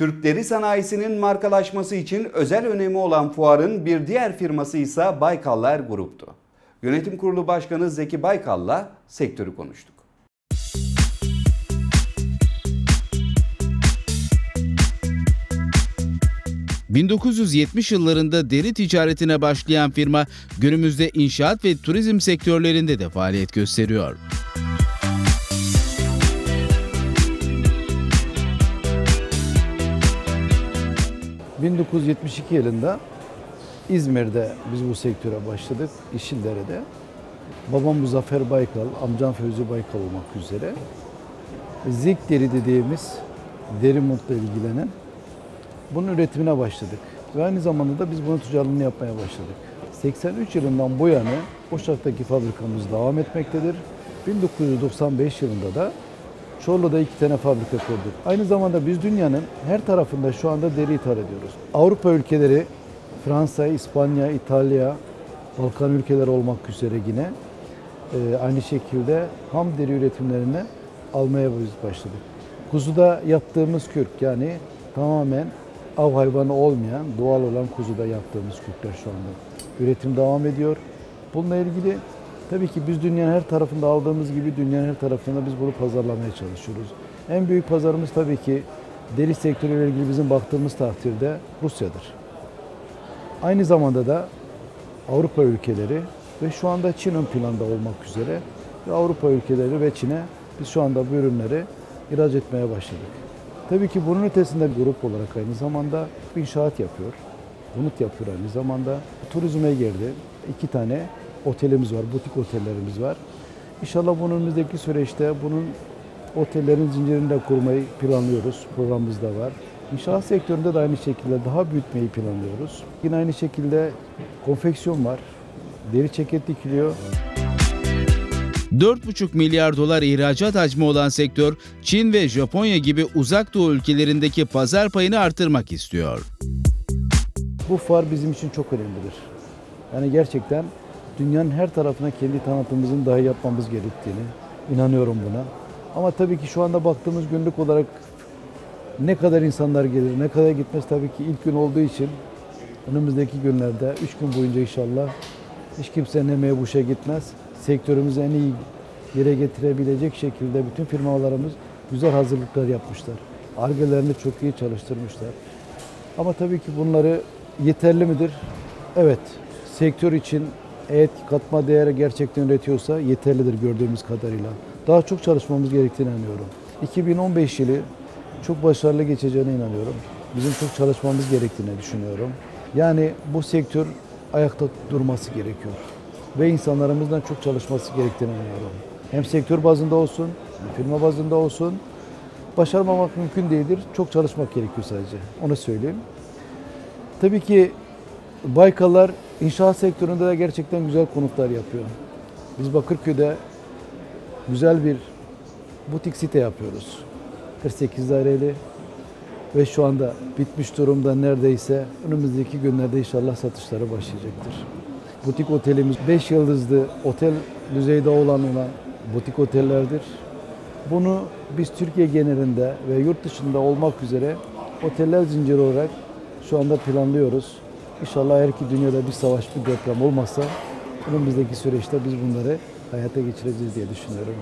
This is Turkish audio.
Türk deri sanayisinin markalaşması için özel önemi olan fuarın bir diğer firması ise Baykallar Grup'tu. Yönetim Kurulu Başkanı Zeki Baykal'la sektörü konuştuk. ...1970 yıllarında deri ticaretine başlayan firma... ...günümüzde inşaat ve turizm sektörlerinde de faaliyet gösteriyor. ...1972 yılında İzmir'de biz bu sektöre başladık, İşildere'de. Babam Muzaffer Baykal, amcam Fevzi Baykal olmak üzere. Zik deri dediğimiz deri montla ilgilenen bunun üretimine başladık. Ve aynı zamanda da biz bunun ticaretini yapmaya başladık. 83 yılından bu yana Uşak'taki fabrikamız devam etmektedir. 1995 yılında da Çorlu'da iki tane fabrika kurduk. Aynı zamanda biz dünyanın her tarafında şu anda deri ithal ediyoruz. Avrupa ülkeleri, Fransa, İspanya, İtalya, Balkan ülkeleri olmak üzere yine e, aynı şekilde ham deri üretimlerini almaya biz başladık. Kuzuda yaptığımız kürk yani tamamen av hayvanı olmayan, doğal olan kuzuda yaptığımız kürkler şu anda. Üretim devam ediyor. Bununla ilgili tabii ki biz dünyanın her tarafında aldığımız gibi dünyanın her tarafında biz bunu pazarlamaya çalışıyoruz. En büyük pazarımız tabii ki deri sektörüyle ilgili bizim baktığımız takdirde Rusya'dır. Aynı zamanda da Avrupa ülkeleri ve şu anda Çin ön planda olmak üzere ve Avrupa ülkeleri ve Çin'e biz şu anda bu ürünleri ihraç etmeye başladık. Tabii ki bunun ötesinde bir grup olarak aynı zamanda inşaat yapıyor. Konut yapıyor aynı zamanda. Turizme girdi. İki tane otelimiz var, butik otellerimiz var. İnşallah bunun önümüzdeki süreçte bunun otellerin zincirini de kurmayı planlıyoruz. Programımızda var. İnşaat sektöründe de aynı şekilde daha büyütmeyi planlıyoruz. Yine aynı şekilde konfeksiyon var. Deri ceket dikiliyor. 4,5 milyar dolar ihracat hacmi olan sektör, Çin ve Japonya gibi uzak doğu ülkelerindeki pazar payını artırmak istiyor. Bu fuar bizim için çok önemlidir. Yani gerçekten dünyanın her tarafına kendi tanıtımımızın dahi yapmamız gerektiğini inanıyorum buna. Ama tabii ki şu anda baktığımız günlük olarak ne kadar insanlar gelir, ne kadar gitmez tabii ki ilk gün olduğu için önümüzdeki günlerde 3 gün boyunca inşallah hiç kimsenin emeği boşa gitmez. Sektörümüzü en iyi yere getirebilecek şekilde bütün firmalarımız güzel hazırlıklar yapmışlar. Argelerini çok iyi çalıştırmışlar. Ama tabii ki bunları yeterli midir? Evet. Sektör için eğer katma değeri gerçekten üretiyorsa yeterlidir gördüğümüz kadarıyla. Daha çok çalışmamız gerektiğini inanıyorum. 2015 yılı çok başarılı geçeceğine inanıyorum. Bizim çok çalışmamız gerektiğini düşünüyorum. Yani bu sektör ayakta durması gerekiyor. Ve insanlarımızdan çok çalışması gerektiğini inanıyorum. Hem sektör bazında olsun, firma bazında olsun. Başarmamak mümkün değildir. Çok çalışmak gerekiyor sadece. Onu söyleyeyim. Tabii ki Baykallar inşaat sektöründe de gerçekten güzel konutlar yapıyor. Biz Bakırköy'de güzel bir butik site yapıyoruz. 48 daireli ve şu anda bitmiş durumda neredeyse önümüzdeki günlerde inşallah satışları başlayacaktır. Butik otelimiz 5 yıldızlı otel düzeyde olan olan butik otellerdir. Bunu biz Türkiye genelinde ve yurt dışında olmak üzere oteller zinciri olarak şu anda planlıyoruz. İnşallah eğer ki dünyada bir savaş, bir deprem olmazsa önümüzdeki süreçte biz bunları hayata geçireceğiz diye düşünüyorum.